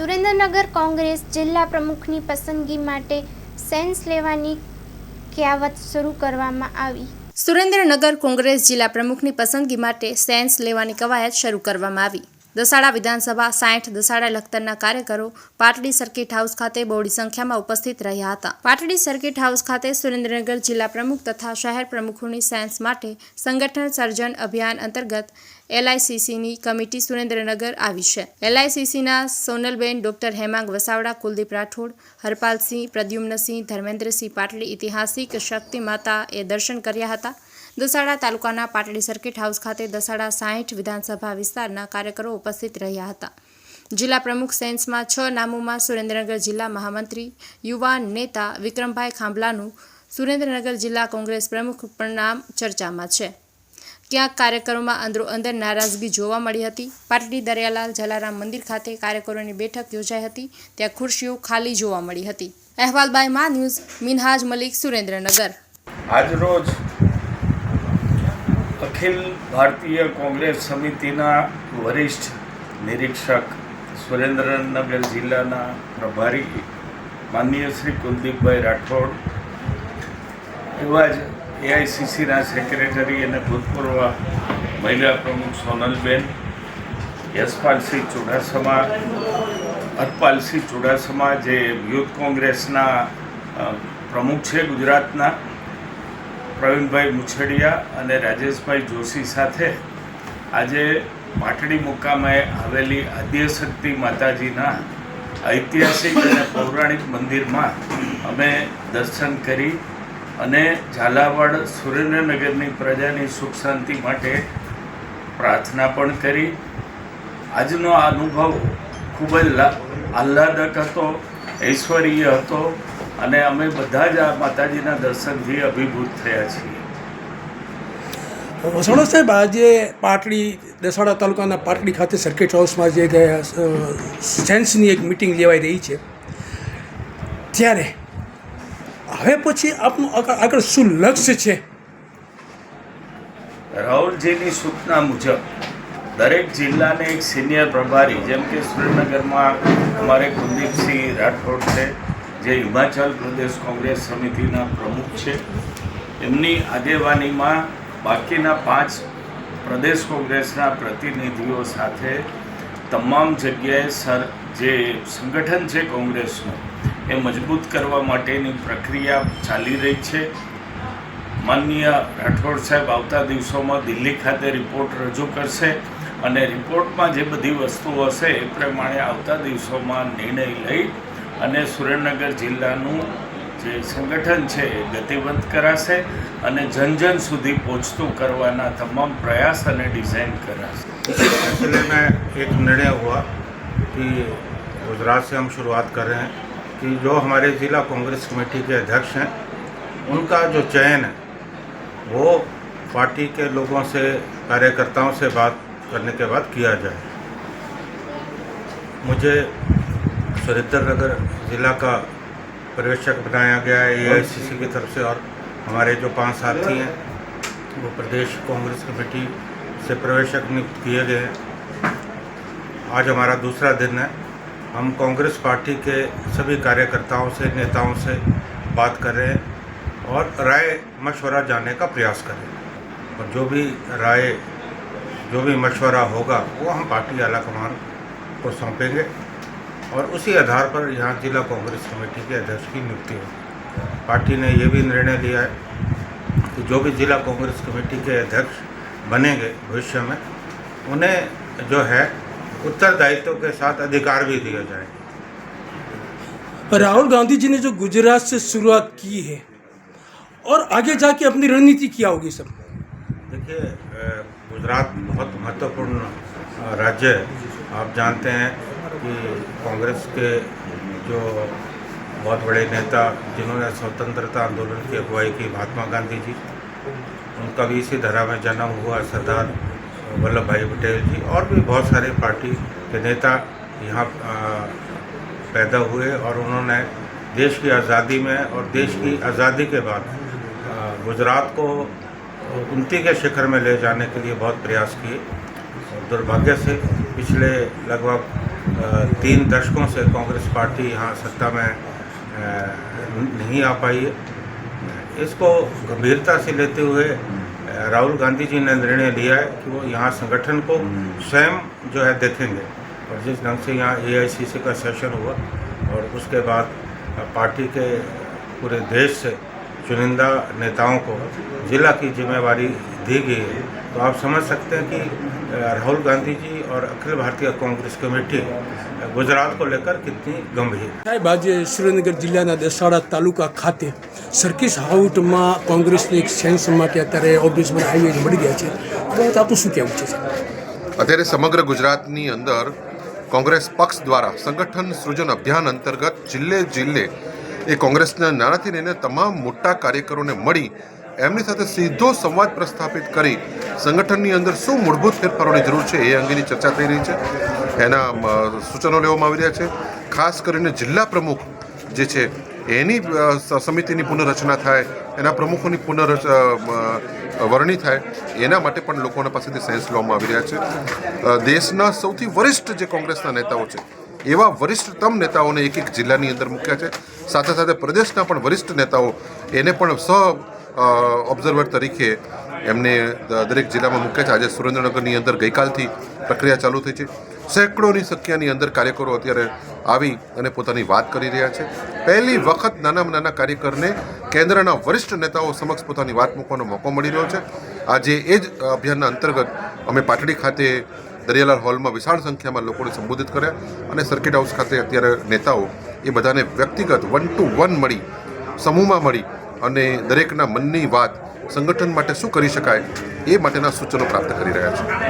સુરેન્દ્રનગર કોંગ્રેસ જિલ્લા પ્રમુખની પસંદગી માટે સેન્સ લેવાની કયાવત શરૂ કરવામાં આવી. સુરેન્દ્રનગર કોંગ્રેસ જિલ્લા પ્રમુખની પસંદગી માટે સેન્સ લેવાની કવાયત શરૂ કરવામાં આવી. દસાડા વિધાનસભા સાઠ દસાડા લખતરના કાર્યકરો પાટડી સર્કિટ હાઉસ ખાતે બહોળી સંખ્યામાં ઉપસ્થિત રહ્યા હતા. પાટડી સર્કિટ હાઉસ ખાતે સુરેન્દ્રનગર જિલ્લા પ્રમુખ તથા શહેર પ્રમુખોની સેન્સ માટે સંગઠન સર્જન અભિયાન અંતર્ગત એલઆઈસીસીની કમિટી સુરેન્દ્રનગર આવી છે. એલઆઈસીસીના સોનલબેન, ડોક્ટર હેમાંગ વસાવડા, કુલદીપ રાઠોડ, હરપાલસિંહ, પ્રદ્યુમ્નસિંહ, ધર્મેન્દ્રસિંહ પાટલી ઐતિહાસિક શક્તિ માતા એ દર્શન કર્યા હતા. દસાડા તાલુકાના પાટડી સર્કિટ હાઉસ ખાતે દસાડા સાહીઠ વિધાનસભા વિસ્તારના કાર્યકરો ઉપસ્થિત રહ્યા હતા. જિલ્લા પ્રમુખ સેન્સમાં છ નામોમાં સુરેન્દ્રનગર જિલ્લા મહામંત્રી યુવાન નેતા વિક્રમભાઈ ખાંભલાનું સુરેન્દ્રનગર જિલ્લા કોંગ્રેસ પ્રમુખ પણ નામ ચર્ચામાં છે. ક્યાંક કાર્યકરોમાં અંદરો અંદર નારાજગી જોવા મળી હતી. પાટડી દરિયાલાલ જલારામ મંદિર ખાતે કાર્યકરોની બેઠક યોજાઈ હતી. ત્યાં ખુરશીઓ ખાલી જોવા મળી હતી. અહેવાલ બાય મા ન્યૂઝ, મિનહાજ મલિક, સુરેન્દ્રનગર. આજરોજ અખિલ ભારતીય કોંગ્રેસ સમિતિના વરિષ્ઠ નિરીક્ષક સુરેન્દ્રનગર જિલ્લાના પ્રભારી માનનીય શ્રી કુલદીપભાઈ રાઠોડ એવા જ એઆઈસીસીના સેક્રેટરી અને ભૂતપૂર્વ મહિલા પ્રમુખ સોનલબેન, યશપાલસિંહ ચુડાસમા હરપાલસિંહ ચુડાસમા જે યુથ કોંગ્રેસના પ્રમુખ છે ગુજરાતના, પ્રવીણભાઈ મુછડિયા અને રાજેશભાઈ જોશી સાથે આજે પાટડી મુકામે આવેલી આદ્યશક્તિ માતાજીના ઐતિહાસિક અને પૌરાણિક મંદિરમાં અમે દર્શન કરી અને ઝાલાવાડ સુરેન્દ્રનગરની પ્રજાની સુખ શાંતિ માટે પ્રાર્થના પણ કરી. આજનો આ અનુભવ ખૂબ જ આહ્લાદક હતો, ઐશ્વર્ય હતો અને અમે બધા જ આ માતાજીના દર્શનથી અભિભૂત થયા છીએ. વસણો સાહેબ, આજે પાટડી, દસાડા તાલુકાના પાટડી ખાતે સર્કિટ હાઉસમાં જે સેન્સની એક મિટિંગ લેવાઈ રહી છે. ત્યારે હવે પછી આપનું આગળ શું લક્ષ્ય છે? રાહુલજીની સૂચના મુજબ દરેક જિલ્લાને એક સિનિયર પ્રભારી, જેમ કે સુરેન્દ્રનગરમાં અમારે કુલદીપસિંહ રાઠોડ છે, જે હિમાચલ પ્રદેશ કોંગ્રેસ સમિતિના પ્રમુખ છે. એમની આગેવાનીમાં બાકીના પાંચ પ્રદેશ કોંગ્રેસના પ્રતિનિધિઓ સાથે તમામ જગ્યાએ સર જે સંગઠન છે કોંગ્રેસનું એ મજબૂત કરવા માટેની પ્રક્રિયા ચાલી રહી છે માનનીય રાઠોડ સાહેબ આવતા દિવસોમાં દિલ્હી ખાતે રિપોર્ટ રજૂ કરશે અને રિપોર્ટમાં જે બધી વસ્તુઓ હશે એ પ્રમાણે આવતા દિવસોમાં નિર્ણય લઈ અને સુરેન્દ્રનગર જિલ્લાનું જે સંગઠન છે એ ગતિવંત કરાશે અને જન જન સુધી પહોંચતું કરવાના તમામ પ્રયાસ અને ડિઝાઇન કરાશે इस सिलसिले में एक निर्णय हुआ कि गुजरात से हम शुरुआत कर रहे हैं कि जो हमारे ज़िला कांग्रेस कमेटी के अध्यक्ष हैं उनका जो चयन है वो पार्टी के लोगों से कार्यकर्ताओं से बात करने के बाद किया जाए। मुझे सुरेंद्रनगर ज़िला का पर्यवेक्षक बनाया गया है ए की तरफ़ से और हमारे जो पाँच साथी हैं वो प्रदेश कांग्रेस कमेटी से प्रवेशक नियुक्त किए गए हैं। आज हमारा दूसरा दिन है हम कांग्रेस पार्टी के सभी कार्यकर्ताओं से, नेताओं से बात कर रहे हैं और राय मशवरा जाने का प्रयास कर हैं। और जो भी राय, जो भी मशवरा होगा, वो हम पार्टी आला कमान को सौंपेंगे। और उसी आधार पर यहाँ जिला कांग्रेस कमेटी के अध्यक्ष की नियुक्ति होगी। पार्टी ने ये भी निर्णय लिया है कि जो भी जिला कांग्रेस कमेटी के अध्यक्ष बनेंगे भविष्य में, उन्हें जो है उत्तरदायित्व के साथ अधिकार भी दिया जाए राहुल गांधी जी ने जो गुजरात से शुरुआत की है और आगे जाके अपनी रणनीति क्या होगी सब? देखिए गुजरात बहुत महत्वपूर्ण राज्य है। आप जानते हैं कि कांग्रेस के जो बहुत बड़े नेता जिन्होंने स्वतंत्रता आंदोलन की अगुवाई की महात्मा गांधी जी। उनका भी इसी धरा में जन्म हुआ सरदार वल्लभ भाई पटेल जी और भी बहुत सारे पार्टी के नेता यहाँ पैदा हुए और उन्होंने देश की आज़ादी में और देश की आज़ादी के बाद गुजरात को उन्नति के शिखर में ले जाने के लिए बहुत प्रयास किए। दुर्भाग्य से पिछले लगभग तीन दशकों से कांग्रेस पार्टी यहाँ सत्ता में नहीं आ पाई है। इसको गंभीरता से लेते हुए राहुल गांधी जी ने निर्णय लिया है कि वो यहाँ संगठन को स्वयं जो है देखेंगे। और जिस ढंग से यहाँ एआईसीसी का सेशन हुआ और उसके बाद पार्टी के पूरे देश से चुनिंदा नेताओं को जिला की जिम्मेवारी दी गई है तो आप समझ सकते हैं कि अ, राहुल गांधी जी और अखिल भारतीय कांग्रेस कमेटी अ, गुजरात को लेकर कितनी गंभीर સાહેબ આજે સુરેન્દ્રનગર જિલ્લાના દસાડા તાલુકા ખાતે સર્કિસ હાઉટમાં કોંગ્રેસની એક સેન્સ માટે અત્યારે ઓફિસ પર હાઈવે મળી ગયા છે તો આપણું શું કહેવું છે સાહેબ? અત્યારે સમગ્ર ગુજરાતની અંદર કોંગ્રેસ પક્ષ દ્વારા સંગઠન સૃજન અભિયાન અંતર્ગત જિલ્લે જિલ્લે એ કોંગ્રેસના નાનાથી લઈને તમામ મોટા કાર્યકરોને મળી એમની સાથે સીધો સંવાદ પ્રસ્થાપિત કરી સંગઠનની અંદર શું મૂળભૂત ફેરફારોની જરૂર છે એ અંગેની ચર્ચા થઈ રહી છે. એના સૂચનો લેવામાં આવી રહ્યા છે. ખાસ કરીને જિલ્લા પ્રમુખ જે છે એની સમિતિની પુનઃરચના થાય એના પ્રમુખોની અ, વરણી થાય એના માટે પણ લોકોના પાસેથી સેન્સ લેવામાં આવી રહ્યા છે. દેશના સૌથી વરિષ્ઠ જે કોંગ્રેસના નેતાઓ છે એવા વરિષ્ઠતમ નેતાઓને એક એક જિલ્લાની અંદર મૂક્યા છે. સાથે સાથે પ્રદેશના પણ વરિષ્ઠ નેતાઓ એને પણ સ ઓબ્ઝર્વર તરીકે એમને દરેક જિલ્લામાં મૂક્યા છે. આજે સુરેન્દ્રનગરની અંદર ગઈકાલથી પ્રક્રિયા ચાલુ થઈ છે. સેંકડોની સંખ્યાની અંદર કાર્યકરો અત્યારે આવી અને પોતાની વાત કરી રહ્યા છે. પહેલી વખત નાનામાં નાના કાર્યકરને કેન્દ્રના વરિષ્ઠ નેતાઓ સમક્ષ પોતાની વાત મૂકવાનો મોકો મળી રહ્યો છે. આજે એ જ અભિયાનના અંતર્ગત અમે પાટડી ખાતે દરિયાલાલ હોલમાં વિશાળ સંખ્યામાં લોકોને સંબોધિત કર્યા અને સર્કિટ હાઉસ ખાતે અત્યારે નેતાઓ એ બધાને વ્યક્તિગત વન ટુ વન મળી, સમૂહમાં મળી અને દરેકના મનની વાત સંગઠન માટે શું કરી શકાય એ માટેના સૂચનો પ્રાપ્ત કરી રહ્યા છે.